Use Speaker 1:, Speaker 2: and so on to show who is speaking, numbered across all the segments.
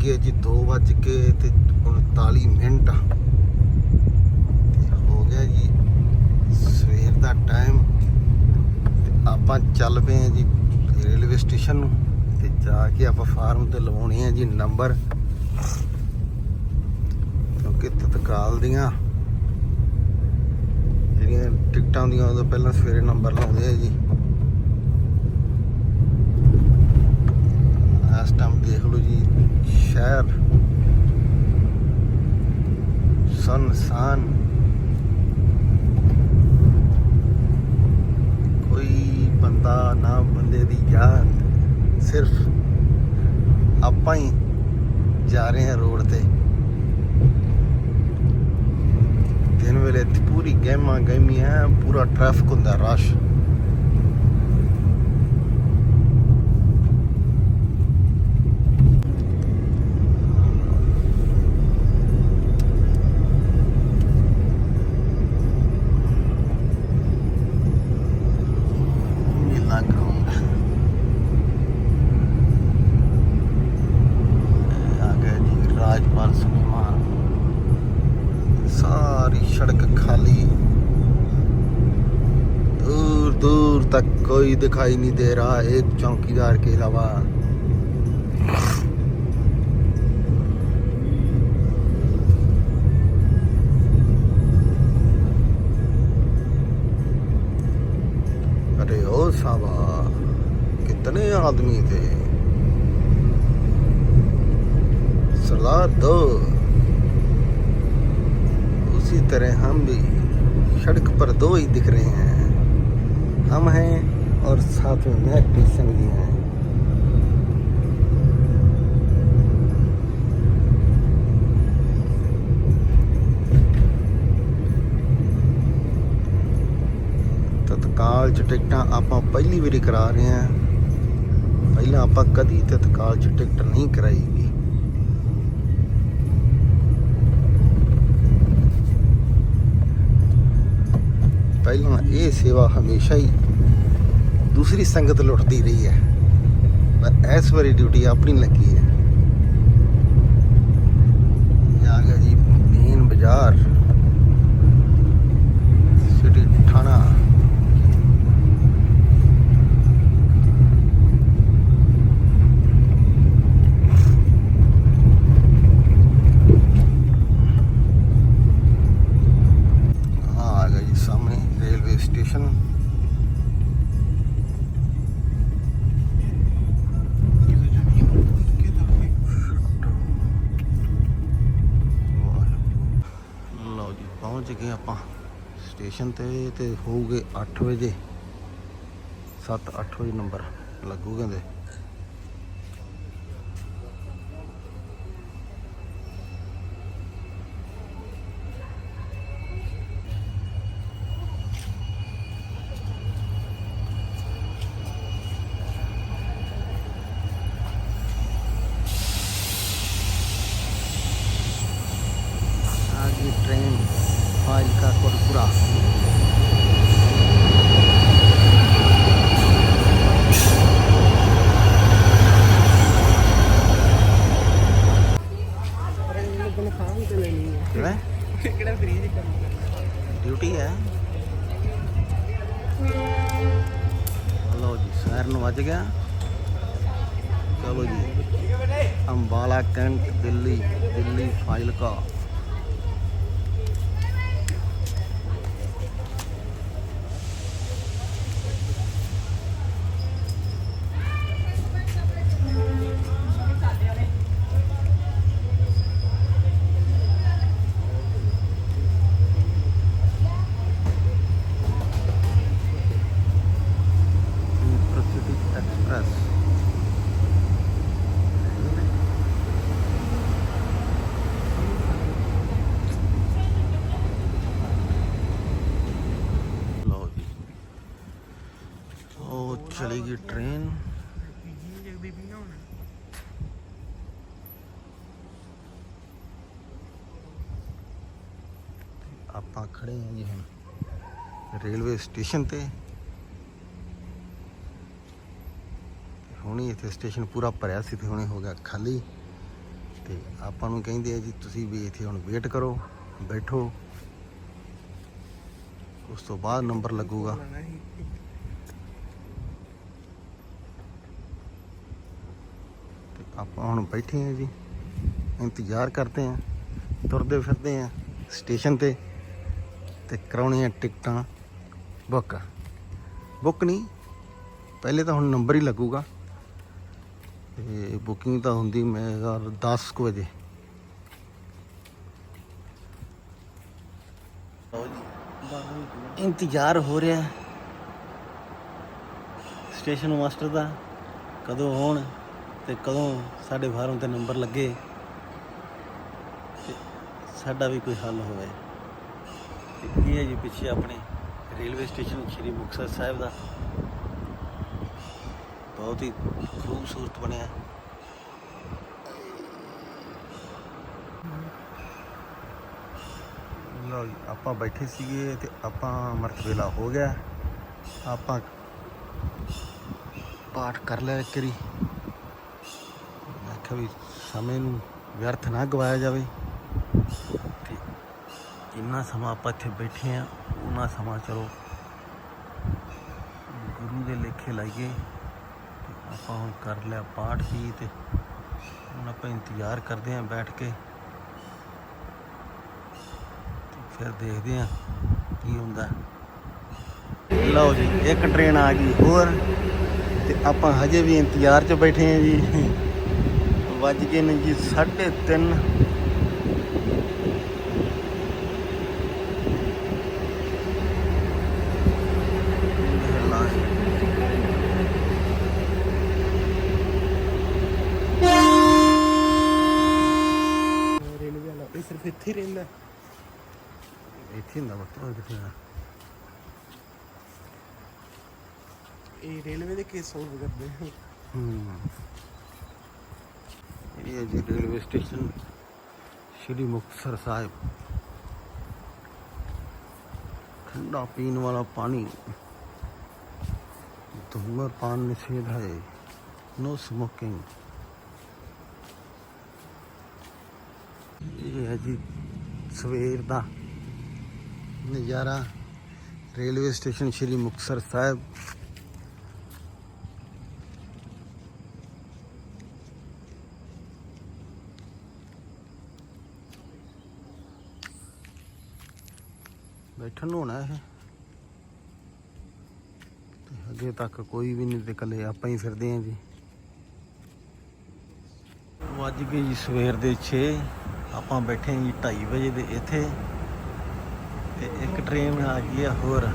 Speaker 1: ਲੱਗੇ ਜੀ 2 ਵੱਜ ਕੇ ਤੇ 39 ਮਿੰਟ। ਤੇ ਹੋ ਗਿਆ ਜੀ ਸਵੇਰ ਦਾ ਟਾਈਮ। ਤੇ ਆਪਾਂ ਚੱਲ ਪਏ ਹਾਂ ਜੀ ਰੇਲਵੇ ਸਟੇਸ਼ਨ ਨੂੰ ਤੇ ਜਾ ਕੇ ਆਪਾਂ ਫਾਰਮ ਤੇ ਲਵਾਉਣੇ ਆ ਜੀ ਨੰਬਰ। ਕਿਉਂਕਿ ਤਤਕਾਲ ਦੀਆਂ ਜਿਹੜੀਆਂ ਟਿਕਟਾਂ ਹੁੰਦੀਆਂ ਉਹਦਾ ਪਹਿਲਾਂ ਸਵੇਰੇ ਨੰਬਰ ਲਾਉਂਦੇ ਆ ਜੀ ਇਸ ਟਾਈਮ ਦੇਖ ਲਓ ਜੀ ਸ਼ਹਿਰ। ਸੁਨਸਾਨ ਕੋਈ ਬੰਦਾ ਨਾ ਬੰਦੇ ਦੀ ਯਾਦ ਸਿਰਫ ਆਪਾਂ ਹੀ ਜਾ ਰਹੇ ਹਾਂ ਰੋਡ ਤੇ। ਦਿਨ ਵੇਲੇ ਪੂਰੀ ਗਹਿਮਾ ਗਹਿਮੀ ਹੈ ਪੂਰਾ ਟ੍ਰੈਫਿਕ ਹੁੰਦਾ ਰਸ਼। कोई दिखाई नहीं दे रहा एक चौकीदार के अलावा। अरे ओ साबा कितने आदमी थे। सरदार दो। उसी तरह हम भी, सड़क पर दो ही दिख रहे हैं। हम हैं और साथ में मैक टीसन भी हैं ਤਤਕਾਲ ਚ ਟਿਕਟਾਂ ਆਪਾਂ ਪਹਿਲੀ ਵਾਰੀ ਕਰਾ ਰਹੇ ਹਾਂ ਪਹਿਲਾਂ ਆਪਾਂ ਕਦੀ ਤਤਕਾਲ ਚ ਟਿਕਟ ਨਹੀਂ ਕਰਾਈ ਗੀ ਪਹਿਲਾਂ ਇਹ ਸੇਵਾ ਹਮੇਸ਼ਾ ਹੀ ਦੂਸਰੀ ਸੰਗਤ ਲੁੱਟਦੀ ਰਹੀ ਹੈ। ਪਰ ਇਸ ਵਾਰੀ ਡਿਊਟੀ ਆਪਣੀ ਲੱਗੀ ਹੈ। ਆ ਗਿਆ ਜੀ ਮੇਨ ਬਾਜ਼ਾਰ। ਸਟੇਸ਼ਨ ਤੇ ਤੇ ਹੋਊਗੇ 8 ਵਜੇ 7-8 ਵਜੇ ਨੰਬਰ ਲੱਗੂ ਕਹਿੰਦੇ ਨੂੰ ਵੱਜ ਗਿਆ। ਚਲੋ ਜੀ। ਅੰਬਾਲਾ ਕੈਂਟ ਦਿੱਲੀ ਦਿੱਲੀ ਫਾਈਲ ਖੜੇ ਹਾਂ ਜੀ ਹੁਣ। ਰੇਲਵੇ ਸਟੇਸ਼ਨ ਤੇ। ਹੁਣੀ ਇੱਥੇ ਸਟੇਸ਼ਨ ਪੂਰਾ ਭਰਿਆ ਸੀ, ਤੇ ਹੁਣੇ ਹੋ ਗਿਆ ਖਾਲੀ। ਤੇ ਆਪਾਂ ਨੂੰ ਕਹਿੰਦੇ ਆ ਜੀ, ਤੁਸੀਂ ਵੀ ਇੱਥੇ ਹੁਣ ਵੇਟ ਕਰੋ, ਬੈਠੋ। ਉਸ ਤੋਂ ਬਾਅਦ ਨੰਬਰ ਲੱਗੂਗਾ। ਆਪਾਂ ਹੁਣ ਬੈਠੇ ਆ ਜੀ, ਇੰਤਜ਼ਾਰ ਕਰਦੇ ਆ, ਤੁਰਦੇ ਫਿਰਦੇ ਆ ਸਟੇਸ਼ਨ ਤੇ। ਤੇ ਕਰਾਉਣੀਆਂ ਟਿਕਟਾਂ। ਬੁੱਕ। ਬੁੱਕ ਨਹੀਂ, ਪਹਿਲੇ ਤਾਂ ਹੁਣ ਨੰਬਰ ਹੀ ਲੱਗੂਗਾ। ਤੇ ਬੁਕਿੰਗ ਤਾਂ ਹੁੰਦੀ ਮੈਂ 10 ਕੁ ਵਜੇ। ਇੰਤਜ਼ਾਰ ਹੋ ਰਿਹਾ। ਸਟੇਸ਼ਨ ਮਾਸਟਰ ਦਾ ਕਦੋਂ ਆਉਣ ਤੇ ਕਦੋਂ ਸਾਡੇ ਫਾਰਮ ਤੇ ਨੰਬਰ ਲੱਗੇ। ਸਾਡਾ ਵੀ ਕੋਈ ਹੱਲ ਹੋਵੇ। ਇਹ ਹੈ ਜੀ ਪਿੱਛੇ ਆਪਣੇ ਰੇਲਵੇ ਸਟੇਸ਼ਨ ਸ਼੍ਰੀ ਮੁਕਤਸਰ ਸਾਹਿਬ ਦਾ। ਬਹੁਤ ਹੀ ਖੂਬਸੂਰਤ ਬਣਿਆ। ਲਓ ਜੀ, ਆਪਾਂ ਬੈਠੇ ਸੀਗੇ ਤੇ ਆਪਾਂ ਅੰਮ੍ਰਿਤ ਵੇਲਾ ਹੋ ਗਿਆ। ਆਪਾਂ ਪਾਠ ਕਰ ਲਿਆ ਇੱਕ ਆਖਿਆ ਵੀ ਸਮੇਂ ਨੂੰ ਵਿਅਰਥ ਨਾ ਗਵਾਇਆ ਜਾਵੇ। ਜਿੰਨਾ ਸਮਾਂ ਆਪਾਂ ਇੱਥੇ ਬੈਠੇ ਆ ਉਹਨਾਂ ਸਮਾਂ ਚਲੋ ਗੁਰੂ ਦੇ ਲੇਖੇ ਲਾਈਏ ਆਪਾਂ ਹੁਣ ਕਰ ਲਿਆ ਪਾਠ ਜੀ ਤੇ ਹੁਣ ਆਪਾਂ ਇੰਤਜ਼ਾਰ ਕਰਦੇ ਆ ਬੈਠ ਕੇ। ਫਿਰ ਦੇਖਦੇ ਆ ਕੀ ਹੁੰਦਾ। ਲਓ ਜੀ, ਇੱਕ ਟ੍ਰੇਨ ਆ ਗਈ ਹੋਰ, ਤੇ ਆਪਾਂ ਹਜੇ ਵੀ ਇੰਤਜ਼ਾਰ 'ਚ ਬੈਠੇ ਆ ਜੀ। ਵੱਜ ਗਏ ਨੇ ਜੀ 3:30
Speaker 2: ਰੇਲਵੇ ਵਾਲਾ ਇਹ ਸਿਰਫ ਇੱਥੇ ਹੀ ਰਹਿੰਦਾ।
Speaker 1: ਇੱਥੇ ਹੁੰਦਾ ਵਕਤ ਕਿੱਥੇ ਆ
Speaker 2: ਇਹ ਰੇਲਵੇ ਦੇ ਕੇਸ ਸੋਲਵ ਕਰਦੇ।
Speaker 1: ਹੂੰ। ਇਹ ਹੈ ਜੀ ਰੇਲਵੇ ਸਟੇਸ਼ਨ ਸ਼੍ਰੀ ਮੁਕਤਸਰ ਸਾਹਿਬ। ਠੰਡਾ ਪੀਣ ਵਾਲਾ ਪਾਣੀ। ਧੂਮਰਪਾਨ ਨਿषेध ਹੈ। ਨੋ ਸਮੋਕਿੰਗ ਇਹ ਹੈ ਜੀ ਸਵੇਰ ਦਾ ਨਜ਼ਾਰਾ ਰੇਲਵੇ ਸਟੇਸ਼ਨ ਸ਼੍ਰੀ ਮੁਕਤਸਰ ਸਾਹਿਬ। ਬੈਠਣ ਨੂੰ ਹੋਣਾ ਇਹ। ਤੇ ਅੱਗੇ ਤੱਕ ਕੋਈ ਵੀ ਨਹੀਂ ਤੇ ਇਕੱਲੇ ਆਪਾਂ ਹੀ ਫਿਰਦੇ ਆਂ ਜੀ। ਵੱਜ ਗਏ ਜੀ ਸਵੇਰ ਦੇ 6 ਆਪਾਂ ਬੈਠੇ ਆਂ ਜੀ 2:30 ਵਜੇ ਦੇ ਇੱਥੇ ਤੇ ਇੱਕ ਟ੍ਰੇਨ ਆ ਗਈ ਆ ਹੋਰ।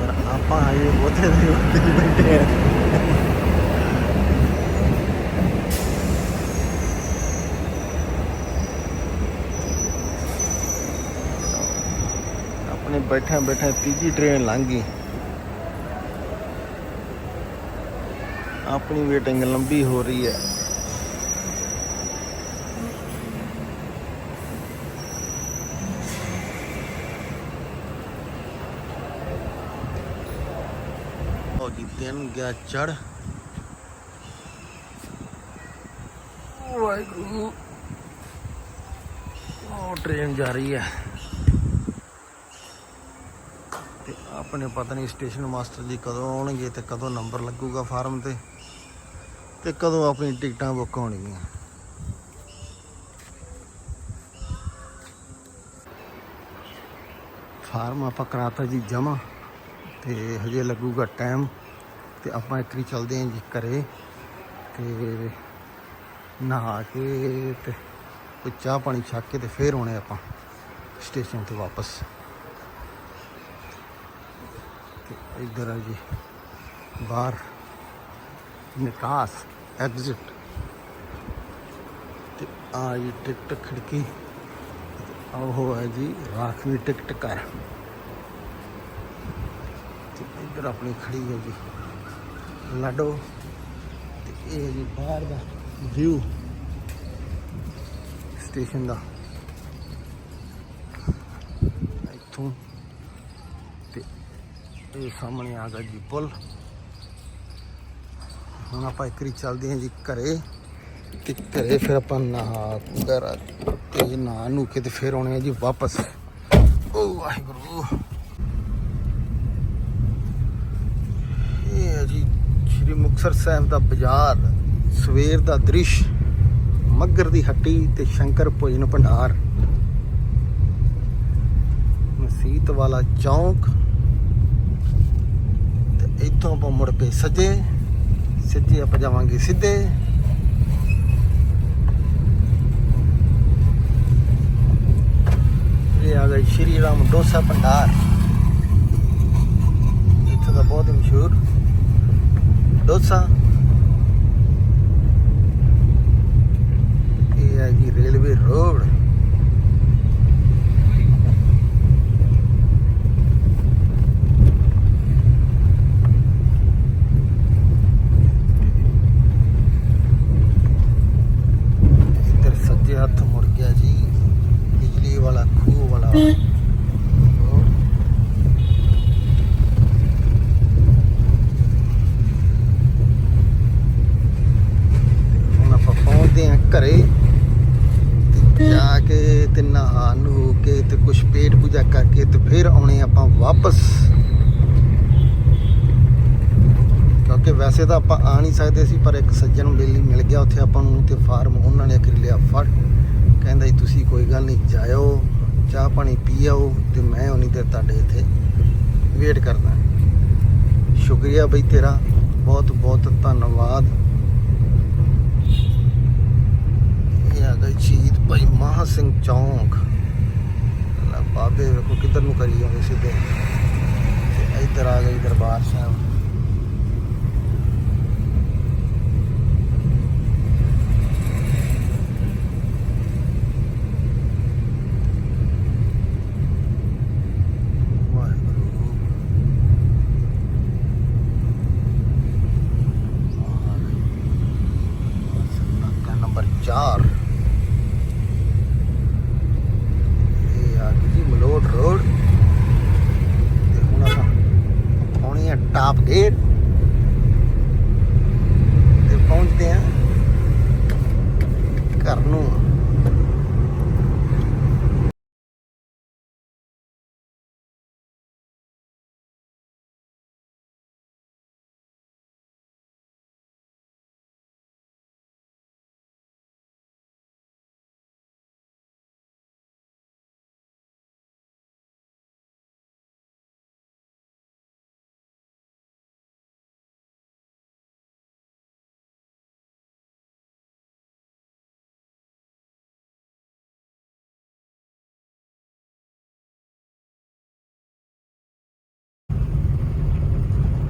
Speaker 1: ਪਰ ਆਪਾਂ ਆਏ ਉੱਥੇ ਦੇ ਉੱਤੇ ਬੈਠੇ ਆਂ ਆਪਣੇ ਬੈਠੇ ਬੈਠੇ ਤੀਜੀ ਟ੍ਰੇਨ ਲੰਘ ਗਈ। ਆਪਣੀ ਵੇਟਿੰਗ ਲੰਬੀ ਹੋ ਰਹੀ ਹੈ। ਉਹ ਜੀ ਦਿਨ ਗਿਆ ਚੜ। ਵਾਹਿਗੁਰੂ। ਉਹ ਟ੍ਰੇਨ ਜਾ ਰਹੀ ਹੈ। ਤੇ ਆਪਣੇ ਪਤਾ ਨਹੀਂ ਸਟੇਸ਼ਨ ਮਾਸਟਰ ਜੀ ਕਦੋਂ ਆਉਣਗੇ ਤੇ ਕਦੋਂ ਨੰਬਰ ਲੱਗੂਗਾ ਫਾਰਮ ਤੇ। ਤੇ ਕਦੋਂ ਆਪਣੀ ਟਿਕਟਾਂ ਬੁੱਕ ਹੋਣਗੀਆਂ। ਫਾਰਮ ਆਪਾਂ ਕਰਾਤਾ ਜੀ ਜਮਾ ਤੇ ਹਜੇ ਲੱਗੂਗਾ ਟਾਈਮ ਤੇ ਆਪਾਂ ਇੱਥੇ ਚੱਲਦੇ ਹਾਂ ਜੀ ਘਰੇ ਤੇ ਨਹਾ ਕੇ ਤੇ ਕੋਈ ਚਾਹ ਪਾਣੀ ਛੱਕ ਕੇ ਤੇ ਫੇਰ ਆਉਣੇ ਆਪਾਂ ਸਟੇਸ਼ਨ ਤੇ ਵਾਪਸ। ਤੇ ਇੱਧਰ ਆ ਜੀ, ਬਾਹਰ ਨਿਕਾਸ, ਐਗਜ਼ਿਟ। ਤੇ ਆ ਜੀ ਟਿਕਟ ਖਿੜਕੀ, ਉਹ ਹੈ ਜੀ ਰਾਖਵੀ ਟਿਕਟ ਘਰ। ਤੇ ਇੱਧਰ ਆਪਣੀ ਖੜੀ ਹੈ ਜੀ। ਲਾਡੋ ਤੇ ਇਹ ਹੈ ਜੀ ਬਾਹਰ ਦਾ ਵਿਊ ਸਟੇਸ਼ਨ ਦਾ। ਇੱਥੋਂ ਤੇ ਇਹ ਸਾਹਮਣੇ ਆ ਗਿਆ ਜੀ ਪੁਲ। ਹੁਣ ਆਪਾਂ ਇੱਕ ਵਾਰੀ ਚੱਲਦੇ ਹਾਂ ਜੀ ਘਰੇ ਤੇ ਘਰੇ ਫਿਰ ਆਪਾਂ ਨਹਾ ਵਗੈਰਾ ਤੇ ਨਹਾ ਨੂੰ ਕੇ ਤੇ ਫਿਰ ਆਉਣੇ ਆ ਜੀ ਵਾਪਸ। ਓ ਵਾਹਿਗੁਰੂ ਇਹ ਹੈ ਜੀ ਸ਼੍ਰੀ ਮੁਕਤਸਰ ਸਾਹਿਬ ਦਾ ਬਾਜ਼ਾਰ, ਸਵੇਰ ਦਾ ਦ੍ਰਿਸ਼, ਮੱਗਰ ਦੀ ਹੱਟੀ ਤੇ ਸ਼ੰਕਰ ਭੋਜਨ ਭੰਡਾਰ। ਮਸੀਤ ਵਾਲਾ ਚੌਂਕ ਤੇ ਇੱਥੋਂ ਆਪਾਂ ਮੁੜ ਕੇ ਸੱਜੇ, ਸਿੱਧੇ ਆਪਾਂ ਜਾਵਾਂਗੇ ਸਿੱਧੇ। ਇਹ ਆ ਗਈ ਸ਼੍ਰੀ ਰਾਮ ਡੋਸਾ ਭੰਡਾਰ। ਇੱਥੇ ਦਾ ਬਹੁਤ ਹੀ ਮਸ਼ਹੂਰ ਡੋਸਾ ਇਹ ਹੈ ਜੀ ਰੇਲਵੇ ਰੋਡ ਇੱਧਰ ਸੱਜੇ ਹੱਥ ਮੁੜ ਗਿਆ ਜੀ ਬਿਜਲੀ ਵਾਲਾ ਖੂਹ ਵਾਲਾ ਰੋਡ ਤੇ ਹੁਣ ਆਪਾਂ ਪਹੁੰਚਦੇ ਹਾਂ ਘਰੇ। ਤੇ ਜਾ ਕੇ ਤੇ ਨਹਾ ਨੂੰ ਕੇ ਤੇ ਕੁਛ ਪੇਟ ਪੂਜਾ ਕਰਕੇ ਤੇ ਫਿਰ ਆਉਣੇ ਆਪਾਂ ਵਾਪਸ। ਕਿਉਂਕਿ ਵੈਸੇ ਤਾਂ ਆਪਾਂ ਆ ਨਹੀਂ ਸਕਦੇ ਸੀ, ਪਰ ਇੱਕ ਸੱਜਣ ਬੇਲੀ ਮਿਲ ਗਿਆ ਉੱਥੇ ਆਪਾਂ ਨੂੰ ਤੇ ਫਾਰਮ ਉਹਨਾਂ ਨੇ ਕਰ ਲਿਆ। ਫੜ, ਕਹਿੰਦਾ ਜੀ, ਤੁਸੀਂ ਕੋਈ ਗੱਲ ਨਹੀਂ, ਜਾਇਓ, ਚਾਹ ਪਾਣੀ ਪੀ ਆਓ ਤੇ ਮੈਂ ਉਨੀ ਦੇਰ ਤੁਹਾਡੇ ਇੱਥੇ ਵੇਟ ਕਰਦਾ। ਸ਼ੁਕਰੀਆ ਬਈ ਤੇਰਾ ਬਹੁਤ ਬਹੁਤ ਧੰਨਵਾਦ। ਇਹ ਆ ਗਈ ਸ਼ਹੀਦ ਭਾਈ ਮਹਾ ਸਿੰਘ ਚੌਂਕ ਲੈ ਬਾਬੇ ਵੇਖੋ ਕਿੱਧਰ ਨੂੰ ਕਰੀ ਜਾਂਦੇ ਸਿੱਧੇ ਤੇ ਇੱਧਰ ਆ ਗਈ ਦਰਬਾਰ ਸਾਹਿਬ ਵਾਹਿਗੁਰੂ ਨਾਕਾ ਨੰਬਰ 4 ਇਹ ਆ ਗਈ ਜੀ ਮਲੋਟ ਰੋਡ ਤੇ ਹੁਣ ਆਪਾਂ ਪਹੁੰਚੇ ਆ ਟਾਪ ਗੇਟ ਤੇ ਪਹੁੰਚਦੇ ਆ ਘਰ ਨੂੰ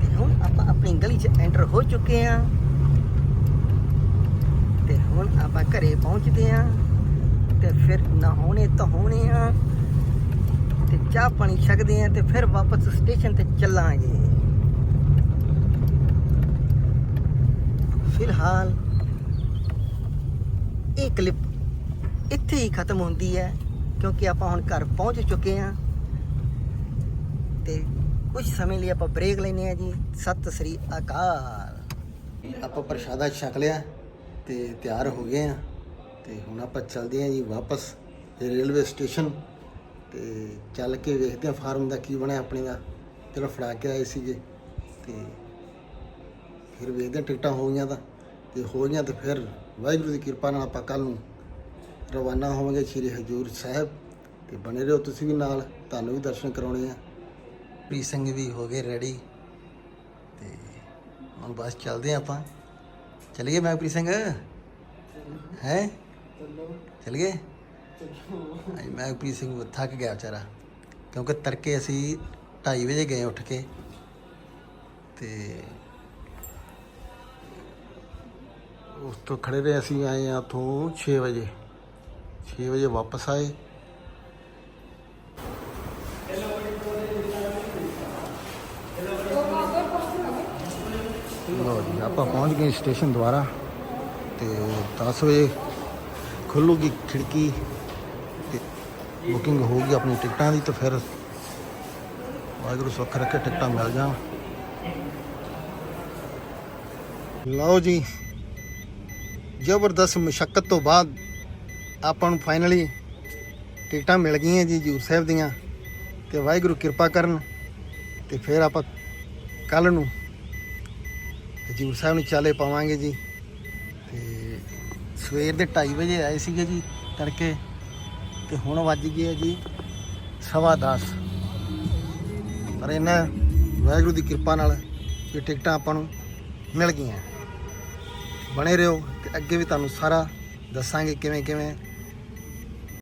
Speaker 1: ਤੇ ਹੁਣ ਆਪਾਂ ਆਪਣੀ ਗਲੀ 'ਚ ਐਂਟਰ ਹੋ ਚੁੱਕੇ ਆ। ਤੇ ਹੁਣ ਆਪਾਂ ਘਰੇ ਪਹੁੰਚਦੇ ਆ ਤੇ ਫਿਰ ਨਹਾਉਣੇ ਧੋਣੇ ਆ। ਤੇ ਚਾਹ ਪਾਣੀ ਛਕਦੇ ਆ ਤੇ ਫਿਰ ਵਾਪਸ ਸਟੇਸ਼ਨ ਤੇ ਚੱਲਾਂਗੇ। ਫਿਲਹਾਲ ਇਹ ਕਲਿੱਪ ਇੱਥੇ ਹੀ ਖਤਮ ਹੁੰਦੀ ਹੈ ਕਿਉਂਕਿ ਆਪਾਂ ਹੁਣ ਘਰ ਪਹੁੰਚ ਚੁੱਕੇ ਆ। ਤੇ ਕੁਝ ਸਮੇਂ ਲਈ ਆਪਾਂ ਬ੍ਰੇਕ ਲੈਨੇ ਆ ਜੀ। ਸਤਿ ਸ੍ਰੀ ਅਕਾਲ। ਆਪਾਂ ਪ੍ਰਸ਼ਾਦਾ ਛਕ ਲਿਆ ਤੇ ਤਿਆਰ ਹੋ ਗਏ ਆ ਤੇ ਹੁਣ ਆਪਾਂ ਚੱਲਦੇ ਆ ਜੀ ਵਾਪਸ ਰੇਲਵੇ ਸਟੇਸ਼ਨ। ਤੇ ਚੱਲ ਕੇ ਵੇਖਦੇ ਆ ਫਾਰਮ ਦਾ ਕੀ ਬਣਿਆ ਆਪਣੇ ਦਾ। ਚਲੋ ਫੜਾ ਕੇ ਆਏ ਸੀਗੇ। ਤੇ ਫਿਰ ਵੇਖਦੇ ਆ ਟਿਕਟਾਂ ਹੋ ਗਈਆਂ ਤਾਂ। ਤੇ ਹੋ ਗਈਆਂ ਤਾਂ ਫਿਰ ਵਾਹਿਗੁਰੂ ਦੀ ਕਿਰਪਾ ਨਾਲ ਆਪਾਂ ਕੱਲ ਨੂੰ ਰਵਾਨਾ ਹੋਵਾਂਗੇ ਸ਼੍ਰੀ ਹਜੂਰ ਸਾਹਿਬ। ਤੇ ਬਣੇ ਰਹੋ ਤੁਸੀਂ ਵੀ ਨਾਲ। ਤੁਹਾਨੂੰ ਵੀ ਦਰਸ਼ਨ ਕਰਾਉਣੇ ਆ। ਪ੍ਰੀਤ ਸਿੰਘ ਵੀ ਹੋ ਗਏ ਰੈਡੀ ਤੇ ਹੁਣ ਬਸ ਚੱਲਦੇ ਆ ਆਪਾਂ। ਚਲੀਏ ਮੈਂ ਪ੍ਰੀਤ ਸਿੰਘ? ਹੈ? ਚਲੀਏ? ਅੱਜ ਮੈਂ ਪ੍ਰੀਤ ਸਿੰਘ ਥੱਕ ਗਿਆ ਵਿਚਾਰਾ, ਕਿਉਂਕਿ ਤੜਕੇ ਅਸੀਂ 2:30 ਵਜੇ ਗਏ ਉੱਠ ਕੇ ਤੇ ਉਸ ਤੋਂ ਖੜੇ ਰਹੇ ਅਸੀਂ ਆਏ ਆ ਤੋਂ 6 ਵਜੇ। 6 ਵਜੇ ਵਾਪਸ ਆਏ ਲਓ ਜੀ ਆਪਾਂ ਪਹੁੰਚ ਗਏ ਸਟੇਸ਼ਨ ਦੁਆਰਾ ਤੇ 10 ਵਜੇ ਖੁੱਲੂਗੀ ਖਿੜਕੀ ਤੇ ਬੁਕਿੰਗ ਹੋਊਗੀ ਆਪਣੀ ਟਿਕਟਾਂ ਦੀ ਤੇ ਫਿਰ ਵਾਹਿਗੁਰੂ ਸੁੱਖ ਰੱਖੇ, ਟਿਕਟਾਂ ਮਿਲ ਜਾਣ। ਲਓ ਜੀ, ਜ਼ਬਰਦਸਤ ਮੁਸ਼ਕਲ ਤੋਂ ਬਾਅਦ ਆਪਾਂ ਨੂੰ ਫਾਈਨਲੀ ਟਿਕਟਾਂ ਮਿਲ ਗਈਆਂ ਜੀ ਹਜੂਰ ਸਾਹਿਬ ਦੀਆਂ ਤੇ ਵਾਹਿਗੁਰੂ ਕਿਰਪਾ ਕਰਨ ਤੇ ਫਿਰ ਆਪਾਂ ਕੱਲ ਨੂੰ ਹਜੂਰ ਸਾਹਿਬ ਨੂੰ ਚਾਲੇ ਪਾਵਾਂਗੇ ਜੀ। ਤੇ ਸਵੇਰ ਦੇ 2:30 ਵਜੇ ਆਏ ਸੀਗੇ ਜੀ ਤੜਕੇ, ਤੇ ਹੁਣ ਵੱਜ ਗਏ ਆ ਜੀ ਸਵਾ ਦਸ। ਪਰ ਇਹਨਾਂ ਵਾਹਿਗੁਰੂ ਦੀ ਕਿਰਪਾ ਨਾਲ ਇਹ ਟਿਕਟਾਂ ਆਪਾਂ ਨੂੰ ਮਿਲ ਗਈਆਂ। ਬਣੇ ਰਹੋ ਤੇ ਅੱਗੇ ਵੀ ਤੁਹਾਨੂੰ ਸਾਰਾ ਦੱਸਾਂਗੇ ਕਿਵੇਂ ਕਿਵੇਂ